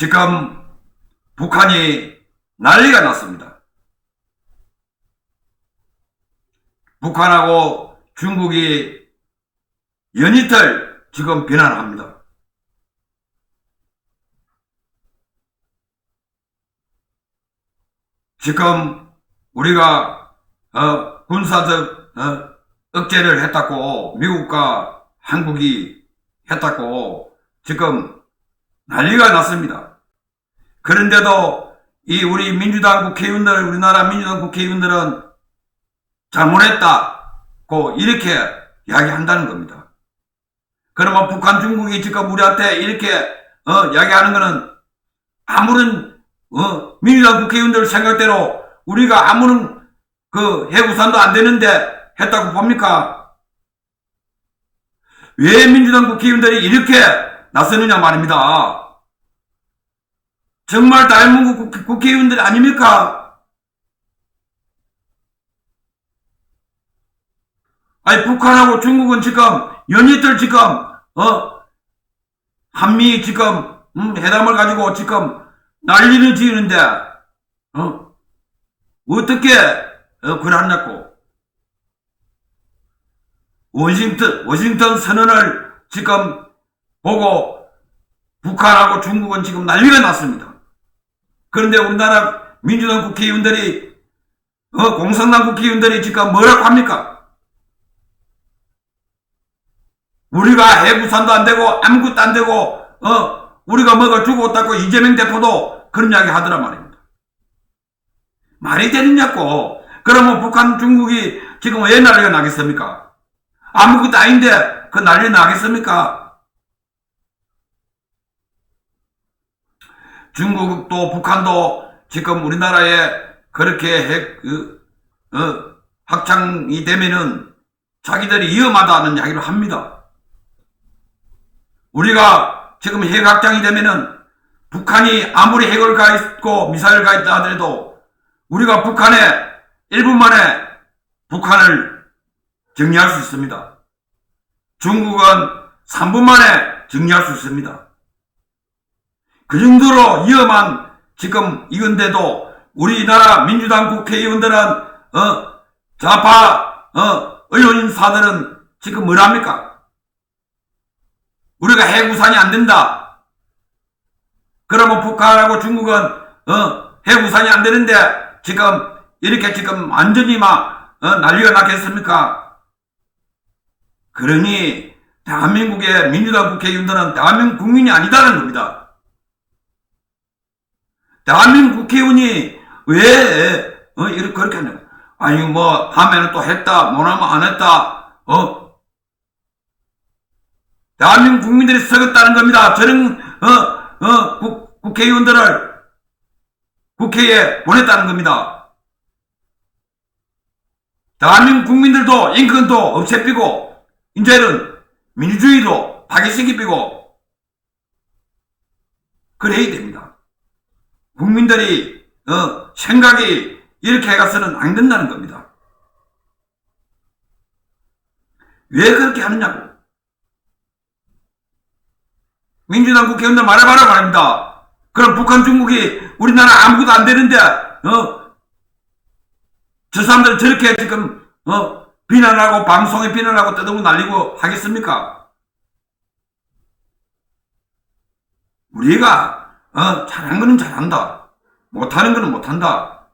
지금 북한이 난리가 났습니다. 북한하고 중국이 연이틀 지금 비난합니다. 지금 우리가 어, 군사적 어, 억제를 했다고 미국과 한국이 했다고 지금 난리가 났습니다. 그런데도 이 우리 민주당 국회의원들, 우리나라 민주당 국회의원들은 잘못했다고 이렇게 이야기한다는 겁니다. 그러면 북한, 중국이 지금 우리한테 이렇게 어, 이야기하는 것은 아무런 어, 민주당 국회의원들 생각대로 우리가 아무런 그 해구산도 안 되는데 했다고 봅니까? 왜 민주당 국회의원들이 이렇게 나서느냐 말입니다. 정말 대한민국 국- 국회의원들 아닙니까? 아니 북한하고 중국은 지금 연이틀 지금 어 한미 지금 음, 회담을 가지고 지금 난리를 지으는데 어 어떻게 어, 그러냐고 워싱턴 워싱턴 선언을 지금 보고 북한하고 중국은 지금 난리가 났습니다. 그런데 우리나라 민주당 국회의원들이 어, 공산당 국회의원들이 지금 뭐라고 합니까? 우리가 해구산도 안 되고 아무것도 안 되고 어 우리가 주고 없다고 이재명 대표도 그런 이야기 하더라 말입니다. 말이 되느냐고. 그러면 북한 중국이 지금 왜 난리가 나겠습니까? 아무것도 아닌데 그 난리 나겠습니까? 중국도 북한도 지금 우리나라에 그렇게 핵, 그, 어, 확장이 되면은 자기들이 위험하다는 이야기를 합니다. 우리가 지금 핵 확장이 되면은 북한이 아무리 핵을 가 있고 미사일을 가 있다 하더라도 우리가 북한에 1분 만에 북한을 정리할 수 있습니다. 중국은 3분 만에 정리할 수 있습니다. 그 정도로 위험한 지금 이건데도 우리나라 민주당 국회의원들은 어 좌파 어 언론인사들은 지금 뭐랍니까? 우리가 해구산이 안 된다. 그러면 북한하고 중국은 어 해구산이 안 되는데 지금 이렇게 지금 완전히 막 어, 난리가 났겠습니까? 그러니 대한민국의 민주당 국회의원들은 대한민국 국민이 아니다는 겁니다. 대한민국 국회의원이 왜 어, 이렇게 그렇게 하냐? 아니 뭐 하면은 또 했다, 못하면 안 했다. 어? 대한민국 국민들이 서겠다는 겁니다. 저는 어, 어, 국, 국회의원들을 국회에 보냈다는 겁니다. 대한민국 국민들도 인권도 없애피고 이제는 민주주의도 파괴시키고 그래야 됩니다. 국민들이 어, 생각이 이렇게 해가서는 안 된다는 겁니다. 왜 그렇게 하느냐고. 민주당 국회의원들 말해봐라 말입니다. 그럼 북한 중국이 우리나라 아무것도 안 되는데 어? 저 사람들 저렇게 지금 어? 비난하고 방송에 비난하고 떠들고 날리고 하겠습니까? 우리가 어, 잘한 거는 잘한다. 못하는 거는 못한다.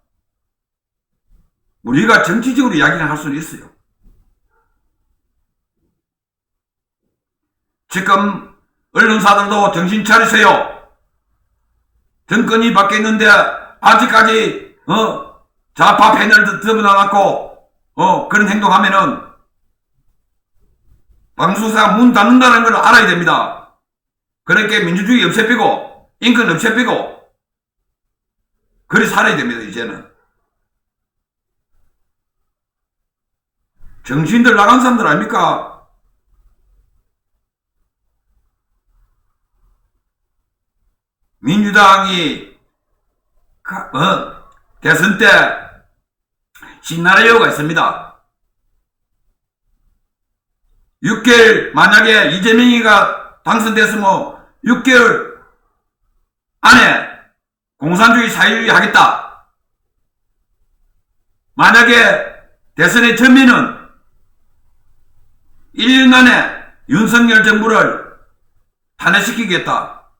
우리가 정치적으로 이야기를 할 수는 있어요. 지금 언론사들도 정신 차리세요. 정권이 바뀌었는데 아직까지 어 좌파 패널 드러나갖고 어 그런 행동하면은 방송사 문 닫는다는 걸 알아야 됩니다. 그렇게 민주주의 없애피고 인권 없애피고 그리 살아야 됩니다 이제는 정신들 나간 사람들 아닙니까? 민주당이 가- 어, 대선 때 신나라요가 있습니다. 6개월 만약에 이재명이가 당선됐으면 6개월 안에 공산주의 사회주의 하겠다. 만약에 대선의 전면은 1년 안에 윤석열 정부를 탄핵시키겠다.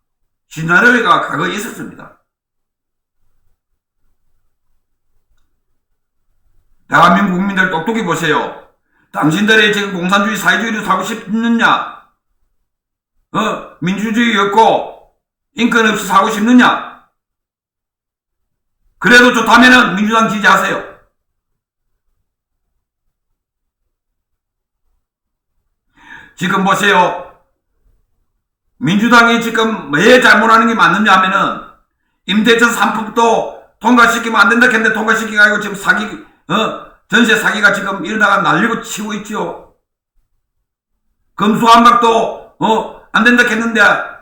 시나리오가 과거에 있었습니다. 대한민국 국민들 똑똑히 보세요. 당신들이 지금 공산주의 사회주의를 사고 싶느냐? 어, 민주주의였고, 인권 없이 사고 싶느냐? 그래도 좋다면은 민주당 지지하세요. 지금 보세요. 민주당이 지금 왜 잘못하는 게 맞느냐 하면은, 임대차 3법도 통과시키면 안 된다 했는데 통과시키고 지금 사기, 어, 전세 사기가 지금 이러다가 날리고 치고 있죠. 금수한박도, 어, 안 된다 했는데,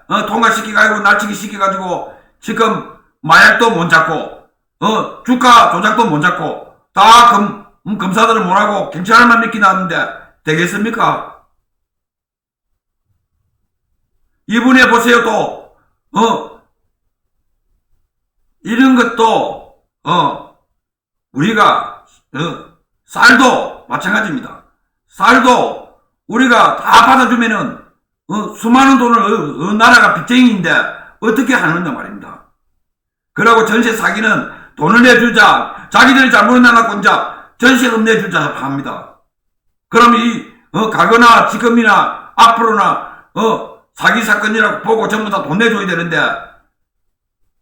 어, 통과시키고 날치기 시켜가지고 지금 마약도 못 잡고, 어, 주가 조작도 못 잡고, 다 금, 음, 검사들은 뭐라고 경찰만 믿기 나왔는데 되겠습니까? 이분에 보세요 또, 어, 이런 것도, 어, 우리가, 어, 쌀도 마찬가지입니다. 쌀도 우리가 다 받아주면은, 어, 수많은 돈을, 어, 어, 나라가 빚쟁이인데 어떻게 하느냐 말입니다. 그러고 전세 사기는 돈을 내주자, 자기들이 잘못해놔갖고 이제 전세금 내주자 합니다. 그럼 이, 어, 가거나 지금이나 앞으로나, 어, 사기 사건이라고 보고 전부 다 돈 내줘야 되는데,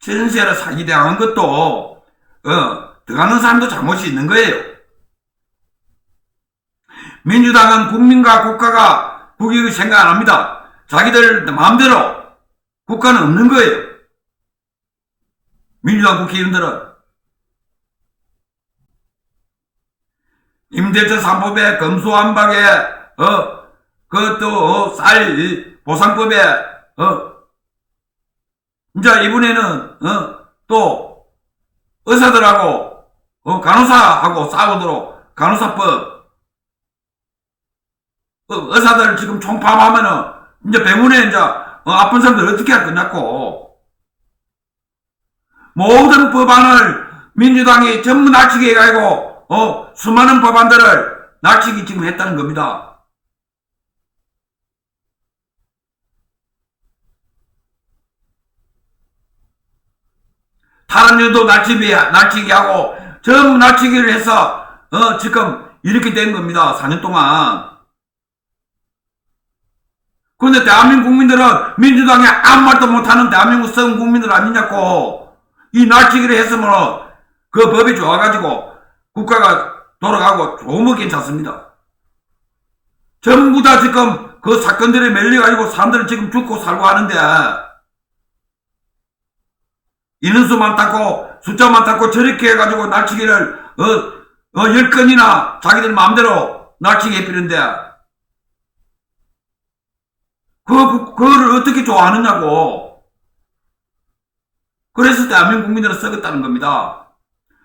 전세를 사기 당한 것도, 어, 들어가는 사람도 잘못이 있는 거예요. 민주당은 국민과 국가가 국익을 생각 안 합니다. 자기들 마음대로 국가는 없는 거예요. 민주당 국회의원들은 임대차 3법에 검수완박에 어 그것도 어, 쌀 보상법에 어 이제 이번에는 어또 의사들하고 어 간호사하고 싸우도록 간호사법 어, 의사들 지금 총파업하면은 이제 병원에 이제 어, 아픈 사람들 어떻게 할 거냐고 모든 법안을 민주당이 전부 날치기 해가지고 어 수많은 법안들을 날치기 지금 했다는 겁니다. 탈원율도 날치기, 날치기 하고 전부 날치기를 해서 어 지금 이렇게 된 겁니다. 4년 동안. 그런데 대한민국 국민들은 민주당이 아무 말도 못하는 대한민국 성 국민들 아니냐고 이 날치기를 했으면 그 법이 좋아가지고 국가가 돌아가고 좋으면 괜찮습니다. 전부 다 지금 그 사건들에 밀려가지고 사람들은 지금 죽고 살고 하는데 인원수 많다고 숫자 많다고 저렇게 해가지고 날치기를 어, 어, 열 건이나 자기들 마음대로 날치기 해피는데 그, 그, 그 거를 어떻게 좋아하느냐고. 그래서 대한민국 국민들은 썩었다는 겁니다.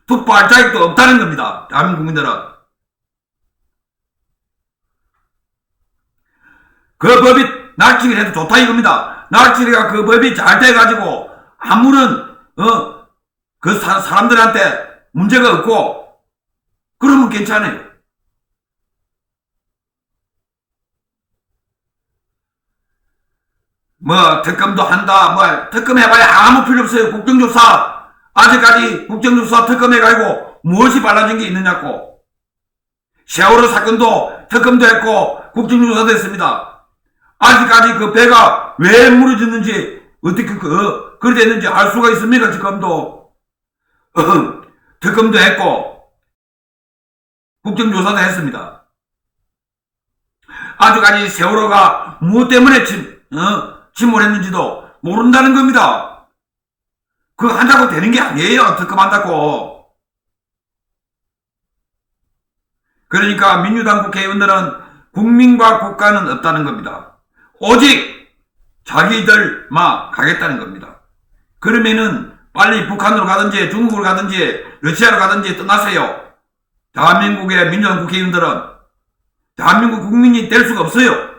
투표할 자격도 없다는 겁니다. 대한민국 국민들은. 그 법이 날치기를 해도 좋다 이겁니다. 날치기가 그 법이 잘 돼가지고 아무런 어, 그 사, 사람들한테 문제가 없고 그러면 괜찮아요. 뭐 특검도 한다 뭐 특검 해봐야 아무 필요 없어요. 국정조사. 아직까지 국정조사 특검 해가지고 무엇이 빨라진 게 있느냐고. 세월호 사건도 특검도 했고 국정조사도 했습니다. 아직까지 그 배가 왜 무너졌는지 어떻게 그 그래 됐는지 알 수가 있습니까 지금도? 특검도 했고 국정조사도 했습니다. 아직까지 세월호가 무엇 때문에 침, 어? 침몰했는지도 모른다는 겁니다. 그거 한다고 되는 게 아니에요. 특검한다고. 그러니까 민주당 국회의원들은 국민과 국가는 없다는 겁니다. 오직 자기들만 가겠다는 겁니다. 그러면은 빨리 북한으로 가든지 중국으로 가든지 러시아로 가든지 떠나세요. 대한민국의 민주당 국회의원들은 대한민국 국민이 될 수가 없어요.